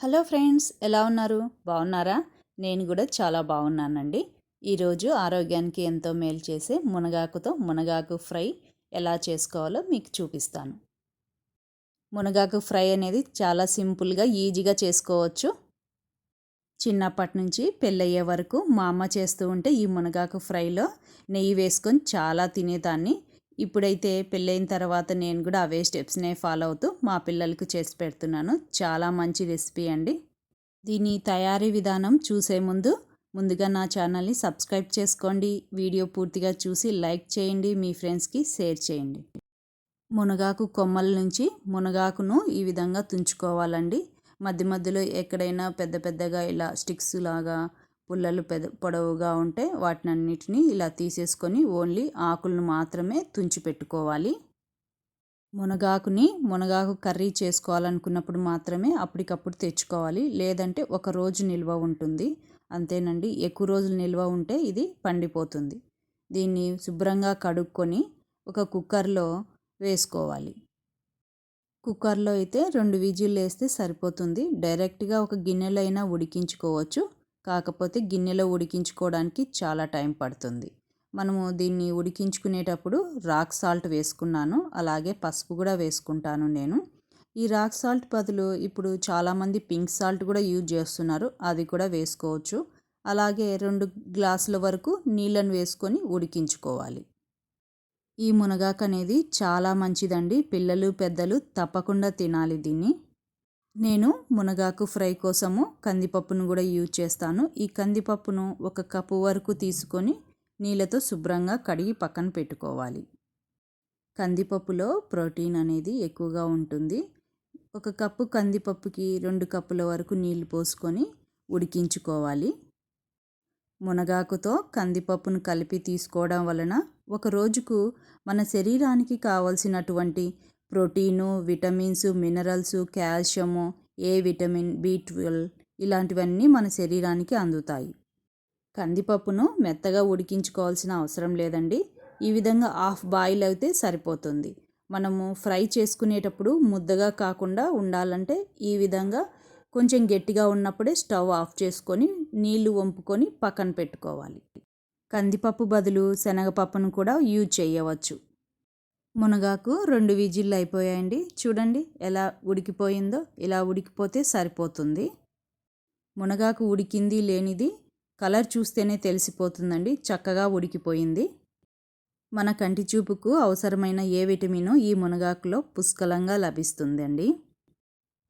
Hello friends ఎలా ఉన్నారు? బాగున్నారా నేను కూడా చాలా బాగున్నానండి ఈరోజు ఆరోగ్యానికి ఎంతో మేలు చేసే మునగాకుతో మునగాకు ఫ్రై ఎలా చేసుకోవాలో మీకు చూపిస్తాను. మునగాకు ఫ్రై అనేది చాలా సింపుల్గా ఈజీగా చేసుకోవచ్చు. చిన్నప్పటి నుంచి పెళ్ళయ్యే వరకు మా అమ్మ చేస్తూ ఉంటే ఈ మునగాకు ఫ్రైలో నెయ్యి వేసుకొని చాలా తినేదాన్ని. ఇప్పుడైతే పెళ్ళైన తర్వాత నేను కూడా అవే స్టెప్స్నే ఫాలో అవుతూ మా పిల్లలకు చేసి పెడుతున్నాను. చాలా మంచి రెసిపీ అండి. దీని తయారీ విధానం చూసే ముందు ముందుగా నా ఛానల్ని సబ్స్క్రైబ్ చేసుకోండి. వీడియో పూర్తిగా చూసి లైక్ చేయండి. మీ ఫ్రెండ్స్కి షేర్ చేయండి. మునగాకు కొమ్మల నుంచి మునగాకును ఈ విధంగా తుంచుకోవాలండి. మధ్య మధ్యలో ఎక్కడైనా పెద్ద పెద్దగా ఇలా స్టిక్స్ లాగా పుల్లలు పెద పొడవుగా ఉంటే వాటిని అన్నిటినీ ఇలా తీసేసుకొని ఓన్లీ ఆకులను మాత్రమే తుంచి పెట్టుకోవాలి. మునగాకుని మునగాకు కర్రీ చేసుకోవాలనుకున్నప్పుడు మాత్రమే అప్పటికప్పుడు తెచ్చుకోవాలి. లేదంటే ఒక రోజు నిల్వ ఉంటుంది. అంతేనండి ఎక్కువ రోజులు నిల్వ ఉంటే ఇది పండిపోతుంది. దీన్ని శుభ్రంగా కడుక్కొని ఒక కుక్కర్లో వేసుకోవాలి. కుక్కర్లో అయితే రెండు విజిల్లు వేస్తే సరిపోతుంది. డైరెక్ట్గా ఒక గిన్నెలైనా అయినా ఉడికించుకోవచ్చు. కాకపోతే గిన్నెలో ఉడికించుకోవడానికి చాలా టైం పడుతుంది. మనము దీన్ని ఉడికించుకునేటప్పుడు రాక్ సాల్ట్ వేసుకున్నాను అలాగే పసుపు కూడా వేసుకుంటాను నేను. ఈ రాక్ సాల్ట్ బదులు ఇప్పుడు చాలామంది పింక్ సాల్ట్ కూడా యూజ్ చేస్తున్నారు అది కూడా వేసుకోవచ్చు. అలాగే రెండు గ్లాసుల వరకు నీళ్ళను వేసుకొని ఉడికించుకోవాలి. ఈ మునగాకు అనేది చాలా మంచిదండి పిల్లలు పెద్దలు తప్పకుండా తినాలి దీన్ని. నేను మునగాకు ఫ్రై కోసము కందిపప్పును కూడా యూజ్ చేస్తాను. ఈ కందిపప్పును ఒక కప్పు వరకు తీసుకొని నీళ్ళతో శుభ్రంగా కడిగి పక్కన పెట్టుకోవాలి. కందిపప్పులో ప్రోటీన్ అనేది ఎక్కువగా ఉంటుంది. ఒక కప్పు కందిపప్పుకి రెండు కప్పుల వరకు నీళ్ళు పోసుకొని ఉడికించుకోవాలి. మునగాకుతో కందిపప్పును కలిపి తీసుకోవడం వలన ఒక రోజుకు మన శరీరానికి కావలసినటువంటి protein vitamins minerals calcium A vitamin B twelve ఇలాంటివన్నీ మన శరీరానికి అందుతాయి. కందిపప్పును మెత్తగా ఉడికించుకోవాల్సిన అవసరం లేదండి. ఈ విధంగా హాఫ్ బాయిల్ అయితే సరిపోతుంది. మనము ఫ్రై చేసుకునేటప్పుడు ముద్దగా కాకుండా ఉండాలంటే ఈ విధంగా కొంచెం గట్టిగా ఉన్నప్పుడే స్టవ్ ఆఫ్ చేసుకొని నీళ్ళు వంపుకొని పక్కన పెట్టుకోవాలి. కందిపప్పు బదులు శనగపప్పును కూడా యూజ్ చేయవచ్చు. మునగాకు రెండు విజిల్లు అయిపోయాయండి. చూడండి ఎలా ఉడికిపోయిందో ఇలా ఉడికిపోతే సరిపోతుంది. మునగాకు ఉడికింది లేనిది కలర్ చూస్తేనే తెలిసిపోతుందండి చక్కగా ఉడికిపోయింది. మన కంటి చూపుకు అవసరమైన ఏ విటమిను ఈ మునగాకులో పుష్కలంగా లభిస్తుందండి?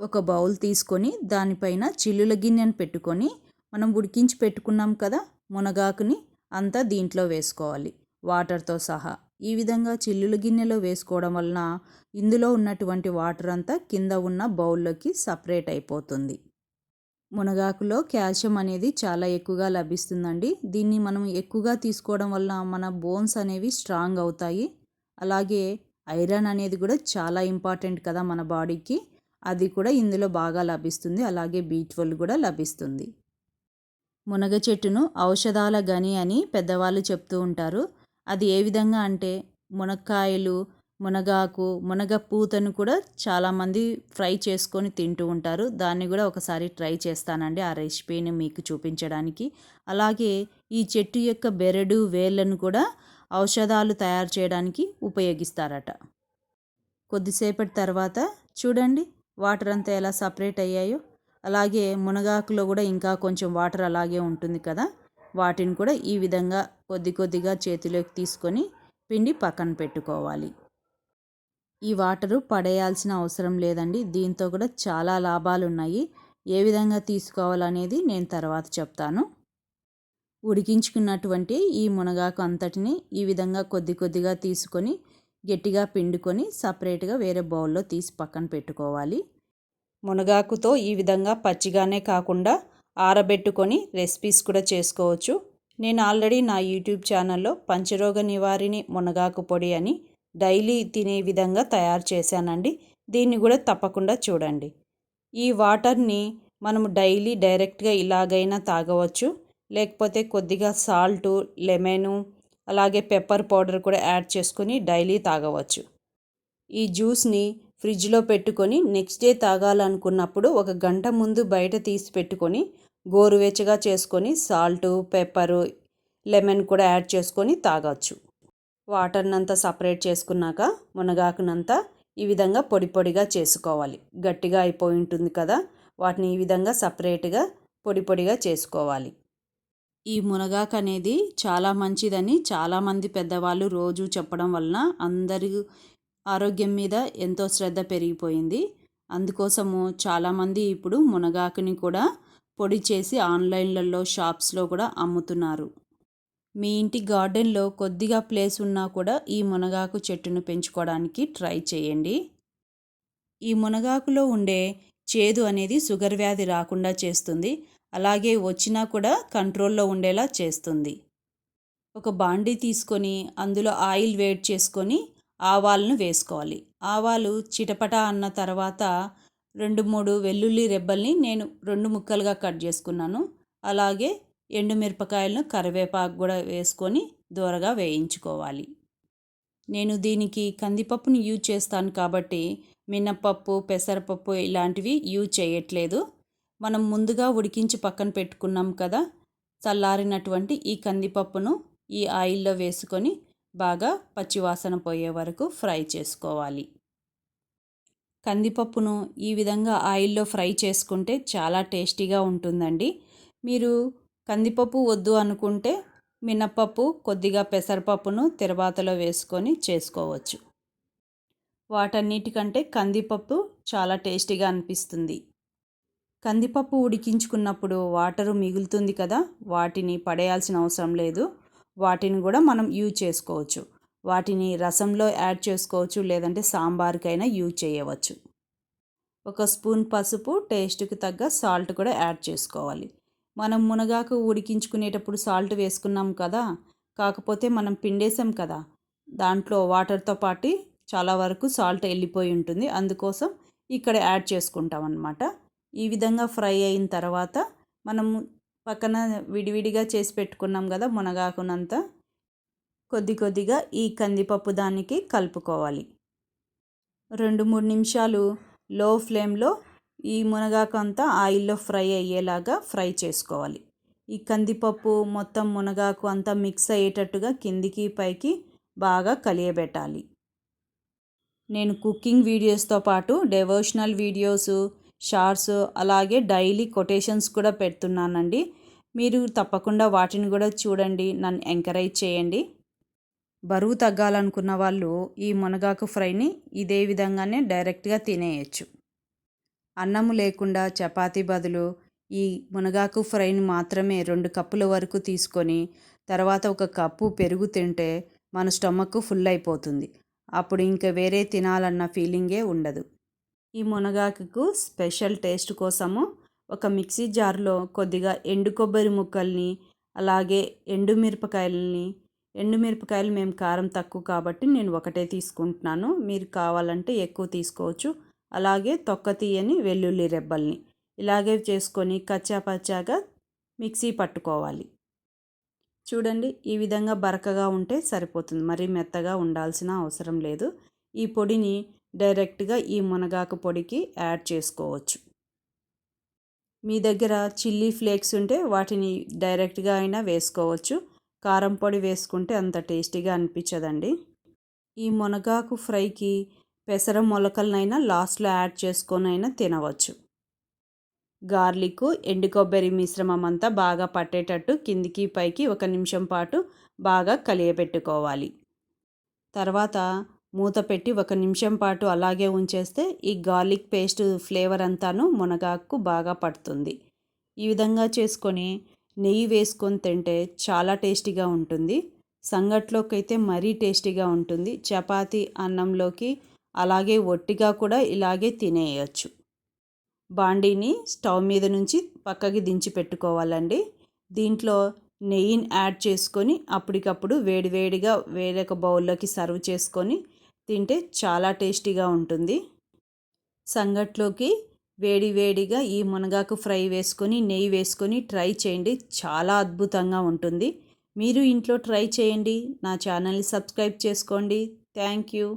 ఒక బౌల్ తీసుకొని దానిపైన చిల్లుల గిన్నెను పెట్టుకొని మనం ఉడికించి పెట్టుకున్నాం కదా మునగాకుని అంతా దీంట్లో వేసుకోవాలి వాటర్తో సహా. ఈ విధంగా చిల్లుల గిన్నెలో వేసుకోవడం వలన ఇందులో ఉన్నటువంటి వాటర్ అంతా కింద ఉన్న బౌల్లోకి సపరేట్ అయిపోతుంది. మునగాకులో కాల్షియం అనేది చాలా ఎక్కువగా లభిస్తుందండి. దీన్ని మనం ఎక్కువగా తీసుకోవడం వల్ల మన బోన్స్ అనేవి స్ట్రాంగ్ అవుతాయి. అలాగే ఐరన్ అనేది కూడా చాలా ఇంపార్టెంట్ కదా మన బాడీకి. అది కూడా ఇందులో బాగా లభిస్తుంది. అలాగే బీట్ కూడా లభిస్తుంది. మునగ చెట్టును ఔషధాల గని అని పెద్దవాళ్ళు చెప్తూ ఉంటారు. అది ఏ విధంగా అంటే మునక్కాయలు మునగాకు మునగ పూతను కూడా చాలామంది ఫ్రై చేసుకొని తింటూ ఉంటారు. దాన్ని కూడా ఒకసారి ట్రై చేస్తానండి ఆ రెసిపీని మీకు చూపించడానికి. అలాగే ఈ చెట్టు యొక్క బెరడు వేళ్ళను కూడా ఔషధాలు తయారు చేయడానికి ఉపయోగిస్తారట. కొద్దిసేపటి తర్వాత చూడండి వాటర్ అంతా ఎలా సపరేట్ అయ్యాయో. అలాగే మునగాకులో కూడా ఇంకా కొంచెం వాటర్ అలాగే ఉంటుంది కదా. వాటిని కూడా ఈ విధంగా కొద్ది కొద్దిగా చేతిలోకి తీసుకొని పిండి పక్కన పెట్టుకోవాలి. ఈ వాటరు పడేయాల్సిన అవసరం లేదండి. దీంతో కూడా చాలా లాభాలు ఉన్నాయి. ఏ విధంగా తీసుకోవాలనేది నేను తర్వాత చెప్తాను. ఉడికించుకున్నటువంటి ఈ మునగాకు అంతటిని ఈ విధంగా కొద్ది కొద్దిగా తీసుకొని గట్టిగా పిండుకొని సపరేట్గా వేరే బౌల్లో తీసి పక్కన పెట్టుకోవాలి. మునగాకుతో ఈ విధంగా పచ్చిగానే కాకుండా ఆరబెట్టుకొని రెసిపీస్ కూడా చేసుకోవచ్చు. నేను ఆల్రెడీ నా యూట్యూబ్ ఛానల్లో పంచరోగ నివారిణి మునగాకు పొడి అని డైలీ తినే విధంగా తయారు చేశానండి. దీన్ని కూడా తప్పకుండా చూడండి. ఈ వాటర్ని మనం డైలీ డైరెక్ట్గా ఇలాగైనా తాగవచ్చు. లేకపోతే కొద్దిగా సాల్టు లెమను అలాగే పెప్పర్ పౌడర్ కూడా యాడ్ చేసుకొని డైలీ తాగవచ్చు. ఈ జ్యూస్ని ఫ్రిడ్జ్లో పెట్టుకొని నెక్స్ట్ డే తాగాలనుకున్నప్పుడు ఒక గంట ముందు బయట తీసి పెట్టుకొని గోరువెచ్చగా చేసుకొని సాల్టు పెప్పరు లెమన్ కూడా యాడ్ చేసుకొని తాగొచ్చు. వాటర్నంతా సపరేట్ చేసుకున్నాక మునగాకునంతా ఈ విధంగా పొడి పొడిగా చేసుకోవాలి. గట్టిగా అయిపోయి ఉంటుంది కదా వాటిని ఈ విధంగా సపరేట్గా పొడి పొడిగా చేసుకోవాలి. ఈ మునగాకు అనేది చాలా మంచిదని చాలామంది పెద్దవాళ్ళు రోజు చెప్పడం వలన అందరి ఆరోగ్యం మీద ఎంతో శ్రద్ధ పెరిగిపోయింది. అందుకోసము చాలామంది ఇప్పుడు మునగాకుని కూడా పొడి చేసి ఆన్లైన్లలో షాప్స్లో కూడా అమ్ముతున్నారు. మీ ఇంటి గార్డెన్లో కొద్దిగా ప్లేస్ ఉన్నా కూడా ఈ మునగాకు చెట్టును పెంచుకోవడానికి ట్రై చేయండి. ఈ మునగాకులో ఉండే చేదు అనేది షుగర్ వ్యాధి రాకుండా చేస్తుంది. అలాగే వచ్చినా కూడా కంట్రోల్లో ఉండేలా చేస్తుంది. ఒక బాండీ తీసుకొని అందులో ఆయిల్ వేడి చేసుకొని ఆవాలను వేసుకోవాలి. ఆవాలు చిటపట అన్న తర్వాత రెండు మూడు వెల్లుల్లి రెబ్బల్ని నేను రెండు ముక్కలుగా కట్ చేసుకున్నాను. అలాగే ఎండుమిరపకాయలను కరివేపాకు కూడా వేసుకొని దూరగా వేయించుకోవాలి. నేను దీనికి కందిపప్పుని యూజ్ చేస్తాను కాబట్టి మినప్పప్పు పెసరపప్పు ఇలాంటివి యూజ్ చేయట్లేదు. మనం ముందుగా ఉడికించి పక్కన పెట్టుకున్నాం కదా చల్లారినటువంటి ఈ కందిపప్పును ఈ ఆయిల్లో వేసుకొని బాగా పచ్చివాసన పోయే వరకు ఫ్రై చేసుకోవాలి. కందిపప్పును ఈ విధంగా ఆయిల్లో ఫ్రై చేసుకుంటే చాలా టేస్టీగా ఉంటుందండి. మీరు కందిపప్పు వద్దు అనుకుంటే మినప్పప్పు కొద్దిగా పెసరపప్పును తిరబాతలో వేసుకొని చేసుకోవచ్చు. వాటన్నిటికంటే కందిపప్పు చాలా టేస్టీగా అనిపిస్తుంది. కందిపప్పు ఉడికించుకున్నప్పుడు వాటరు మిగులుతుంది కదా వాటిని పడేయాల్సిన అవసరం లేదు. వాటిని కూడా మనం యూజ్ చేసుకోవచ్చు. వాటిని రసంలో యాడ్ చేసుకోవచ్చు లేదంటే సాంబార్కైనా యూజ్ చేయవచ్చు. ఒక స్పూన్ పసుపు టేస్ట్కి తగ్గ సాల్ట్ కూడా యాడ్ చేసుకోవాలి. మనం మునగాకు ఉడికించుకునేటప్పుడు సాల్ట్ వేసుకున్నాం కదా కాకపోతే మనం పిండేసాం కదా దాంట్లో వాటర్తో పాటు చాలా వరకు సాల్ట్ వెళ్ళిపోయి ఉంటుంది. అందుకోసం ఇక్కడ యాడ్ చేసుకుంటాం అన్నమాట ఈ విధంగా ఫ్రై అయిన తర్వాత మనము పక్కన విడివిడిగా చేసి పెట్టుకున్నాం కదా మునగాకునంతా. కొద్ది కొద్దిగా ఈ కందిపప్పు దానికి కలుపుకోవాలి. రెండు మూడు నిమిషాలు లో ఫ్లేమ్లో ఈ మునగాకు అంతా ఆయిల్లో ఫ్రై అయ్యేలాగా ఫ్రై చేసుకోవాలి. ఈ కందిపప్పు మొత్తం మునగాకు అంతా మిక్స్ అయ్యేటట్టుగా కిందికి పైకి బాగా కలియబెట్టాలి. నేను కుకింగ్ వీడియోస్తో పాటు డెవోషనల్ వీడియోసు షార్ట్స్ అలాగే డైలీ కొటేషన్స్ కూడా పెడుతున్నానండి. మీరు తప్పకుండా వాటిని కూడా చూడండి నన్ను ఎంకరేజ్ చేయండి. బరువు తగ్గాలనుకున్న వాళ్ళు ఈ మునగాకు ఫ్రైని ఇదే విధంగానే డైరెక్ట్గా తినేయచ్చు. అన్నము లేకుండా చపాతీ బదులు ఈ మునగాకు ఫ్రైని మాత్రమే రెండు కప్పుల వరకు తీసుకొని తర్వాత ఒక కప్పు పెరుగు తింటే మన స్టమక్ ఫుల్ అయిపోతుంది. అప్పుడు ఇంకా వేరే తినాలన్న ఫీలింగే ఉండదు. ఈ మునగాకుకు స్పెషల్ టేస్ట్ కోసము ఒక మిక్సీ జార్లో కొద్దిగా ఎండు కొబ్బరి ముక్కల్ని అలాగే ఎండు మిరపకాయలని ఎండుమిరపకాయలు మేము కారం తక్కువ కాబట్టి నేను ఒకటే తీసుకుంటున్నాను. మీరు కావాలంటే ఎక్కువ తీసుకోవచ్చు. అలాగే తొక్క తీయని వెల్లుల్లి రెబ్బల్ని ఇలాగే చేసుకొని కచ్చా పచ్చాగా మిక్సీ పట్టుకోవాలి. చూడండి ఈ విధంగా బరకగా ఉంటే సరిపోతుంది. మరీ మెత్తగా ఉండాల్సిన అవసరం లేదు. ఈ పొడిని డైరెక్ట్గా ఈ మునగాకు పొడికి యాడ్ చేసుకోవచ్చు. మీ దగ్గర చిల్లీ ఫ్లేక్స్ ఉంటే వాటిని డైరెక్ట్గా అయినా వేసుకోవచ్చు. కారం పొడి వేసుకుంటే అంత టేస్టీగా అనిపించదండి. ఈ మునగాకు ఫ్రైకి పెసర మొలకలనైనా లాస్ట్లో యాడ్ చేసుకొనైనా తినవచ్చు. గార్లిక్ ఎండు కొబ్బరి మిశ్రమం అంతా బాగా పట్టేటట్టు కిందికి పైకి ఒక నిమిషం పాటు బాగా కలియబెట్టుకోవాలి. తర్వాత మూత పెట్టి ఒక నిమిషం పాటు అలాగే ఉంచేస్తే ఈ గార్లిక్ పేస్ట్ ఫ్లేవర్ అంతాను మునగాకు బాగా పడుతుంది. ఈ విధంగా చేసుకొని నెయ్యి వేసుకొని తింటే చాలా టేస్టీగా ఉంటుంది. సంగట్లోకి అయితే మరీ టేస్టీగా ఉంటుంది. చపాతీ అన్నంలోకి అలాగే ఒట్టిగా కూడా ఇలాగే తినేయచ్చు. బాండీని స్టవ్ మీద నుంచి పక్కకి దించి పెట్టుకోవాలండి. దీంట్లో నెయ్యిని యాడ్ చేసుకొని అప్పటికప్పుడు వేడివేడిగా వేరొక బౌల్లోకి సర్వ్ చేసుకొని తింటే చాలా టేస్టీగా ఉంటుంది. సంగట్లోకి వేడి వేడిగా ఈ మునగాకు ఫ్రై వేసుకొని నెయ్యి వేసుకొని ట్రై చేయండి. చాలా అద్భుతంగా ఉంటుంది. మీరు ఇంట్లో ట్రై చేయండి. నా ఛానల్ని సబ్స్క్రైబ్ చేసుకోండి. Thank you.